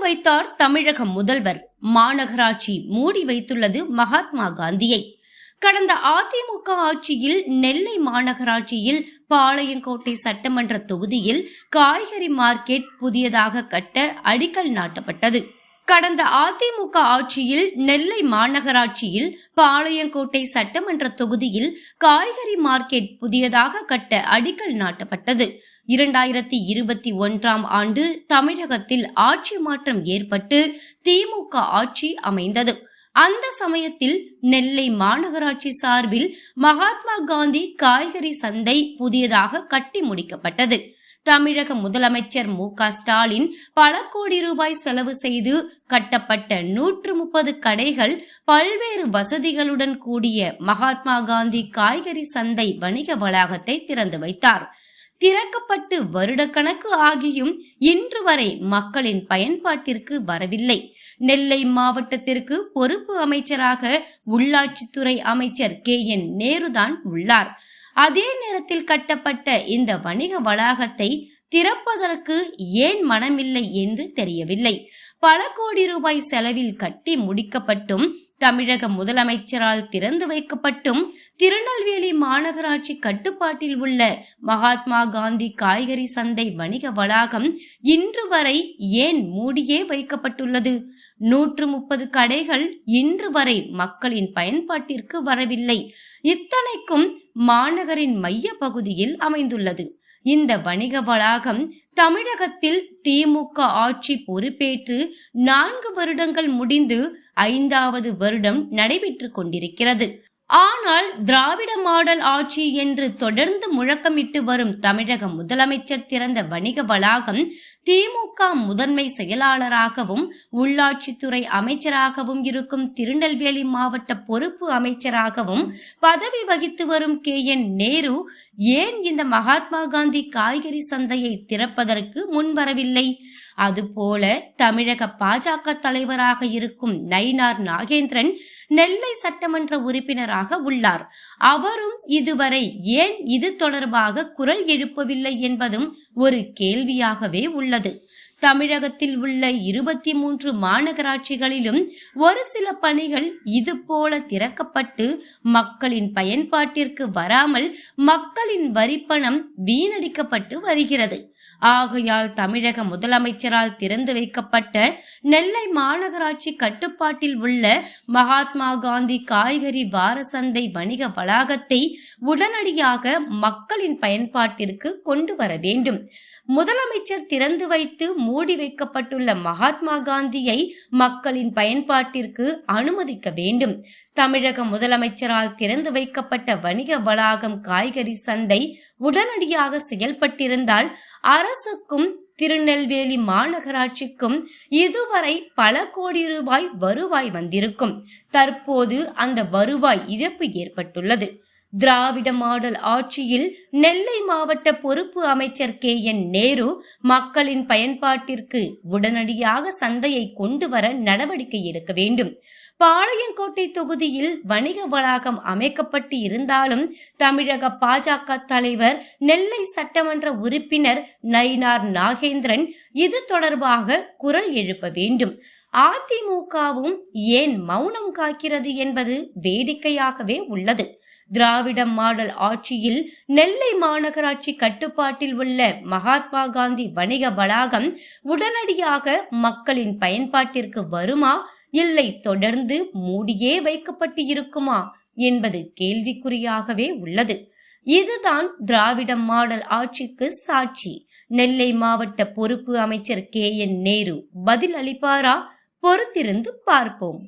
வைத்தார் தமிழக முதல்வர். மாநகராட்சி மூடி வைத்துள்ளது மகாத்மா காந்தியை. கடந்த அதிமுக ஆட்சியில் நெல்லை மாநகராட்சியில் பாளையங்கோட்டை சட்டமன்ற தொகுதியில் காய்கறி மார்க்கெட் புதியதாக கட்ட அடிக்கல் நாட்டப்பட்டது. கடந்த அதிமுக ஆட்சியில் நெல்லை மாநகராட்சியில் பாளையங்கோட்டை சட்டமன்ற தொகுதியில் காய்கறி மார்க்கெட் புதியதாக கட்ட அடிக்கல் நாட்டப்பட்டது. இரண்டாயிரத்தி இருபத்தி ஒன்றாம் ஆண்டு தமிழகத்தில் ஆட்சி மாற்றம் ஏற்பட்டு திமுக ஆட்சி அமைந்தது. அந்த சமயத்தில் நெல்லை மாநகராட்சி சார்பில் மகாத்மா காந்தி காய்கறி சந்தை புதியதாக கட்டி முடிக்கப்பட்டது. தமிழக முதலமைச்சர் மு க ஸ்டாலின் பல கோடி ரூபாய் செலவு செய்து கட்டப்பட்ட நூற்று முப்பது கடைகள் பல்வேறு வசதிகளுடன் கூடிய மகாத்மா காந்தி காய்கறி சந்தை வணிக வளாகத்தை திறந்து வைத்தார். திறக்கப்பட்டு வருடக்கணக்கு ஆகியும் இன்று வரை மக்களின் பயன்பாட்டிற்கு வரவில்லை. நெல்லை மாவட்டத்திற்கு பொறுப்பு அமைச்சராக உள்ளாட்சித்துறை அமைச்சர் கே. என். நேருதான் உள்ளார். அதே நேரத்தில் கட்டப்பட்ட இந்த வணிக வளாகத்தை திறப்பதற்கு ஏன் மனமில்லை என்று தெரியவில்லை. பல கோடி ரூபாய் செலவில் கட்டி முடிக்கப்பட்டும் தமிழக முதலமைச்சரால் திறந்து வைக்கப்பட்டும் திருநெல்வேலி மாநகராட்சி கட்டுப்பாட்டில் உள்ள மகாத்மா காந்தி காய்கறி சந்தை வணிக வளாகம் இன்று வரை ஏன் மூடியே வைக்கப்பட்டுள்ளது? நூற்று முப்பது கடைகள் இன்று வரை மக்களின் பயன்பாட்டிற்கு வரவில்லை. இத்தனைக்கும் மாநகரின் மைய பகுதியில் அமைந்துள்ளது. இந்த வணிக வளாகம் தமிழகத்தில் திமுக ஆட்சி பொறுப்பேற்று நான்கு வருடங்கள் முடிந்து ஐந்தாவது வருடம் நடைபெற்று கொண்டிருக்கிறது. ஆனால் திராவிட மாடல் ஆட்சி என்று தொடர்ந்து முழக்கமிட்டு வரும் தமிழக முதலமைச்சர் திறந்த வணிக வளாகம் திமுக முதன்மை செயலாளராகவும் உள்ளாட்சித்துறை அமைச்சராகவும் இருக்கும் திருநெல்வேலி மாவட்ட பொறுப்பு அமைச்சராகவும் பதவி வகித்து வரும் கே. என். நேரு ஏன் இந்த மகாத்மா காந்தி காய்கறி சந்தையை திறப்பதற்கு முன்வரவில்லை? அதுபோல தமிழக பாஜக தலைவராக இருக்கும் நயினார் நாகேந்திரன் நெல்லை சட்டமன்ற உறுப்பினராக உள்ளார். அவரும் இதுவரை ஏன் இது தொடர்பாக குரல் எழுப்பவில்லை என்பதும் ஒரு கேள்வியாகவே உள்ளது. தமிழகத்தில் உள்ள இருபத்தி மூன்று மாநகராட்சிகளிலும் ஒரு சில பணிகள் இது போல திறக்கப்பட்டு மக்களின் பயன்பாட்டிற்கு வராமல் மக்களின் வரிப்பணம் வீணடிக்கப்பட்டு வருகிறது. ஆகையால் தமிழக முதலமைச்சரால் திறந்து வைக்கப்பட்ட நெல்லை மாநகராட்சி கட்டுப்பாட்டில் உள்ள மகாத்மா காந்தி காய்கறி வார சந்தை வணிக வளாகத்தை உடனடியாக மக்களின் பயன்பாட்டிற்கு கொண்டு வர வேண்டும். முதலமைச்சர் திறந்து வைத்து மூடி வைக்கப்பட்டுள்ள மகாத்மா காந்தியை மக்களின் பயன்பாட்டிற்கு அனுமதிக்க வேண்டும். தமிழக முதலமைச்சரால் திறந்து வைக்கப்பட்ட வணிக வளாகம் காய்கறி சந்தை உடனடியாக செயல்பட்டிருந்தால் அரசுக்கும் திருநெல்வேலி மாநகராட்சிக்கும் இதுவரை பல கோடி ரூபாய் வருவாய் வந்திருக்கும். தற்போது அந்த வருவாய் இழப்பு ஏற்பட்டுள்ளது. திராவிட மாடல் ஆட்சியில் நெல்லை மாவட்ட பொறுப்பு அமைச்சர் கே என் நேரு மக்களின் பயன்பாட்டிற்கு உடனடியாக சந்தையை கொண்டு வர நடவடிக்கை எடுக்க வேண்டும். பாளையங்கோட்டை தொகுதியில் வணிக வளாகம் அமைக்கப்பட்டு இருந்தாலும் தமிழக பாஜக தலைவர் நெல்லை சட்டமன்ற உறுப்பினர் நயினார் நாகேந்திரன் இது தொடர்பாக குரல் எழுப்ப வேண்டும். அதிமுகவும் ஏன் மௌனம் காக்கிறது என்பது வேடிக்கையாகவே உள்ளது. திராவிட மாடல் ஆட்சியில் நெல்லை மாநகராட்சி கட்டுப்பாட்டில் உள்ள மகாத்மா காந்தி வணிக வளாகம் உடனடியாக மக்களின் பயன்பாட்டிற்கு வருமா? இல்லை தொடர்ந்து மூடியே வைக்கப்பட்டு இருக்குமா என்பது கேள்விக்குறியாகவே உள்ளது. இதுதான் திராவிட மாடல் ஆட்சிக்கு சாட்சி. நெல்லை மாவட்ட பொறுப்பு அமைச்சர் கே. என். நேரு பதில் அளிப்பாரா பொறுத்திருந்து பார்ப்போம்.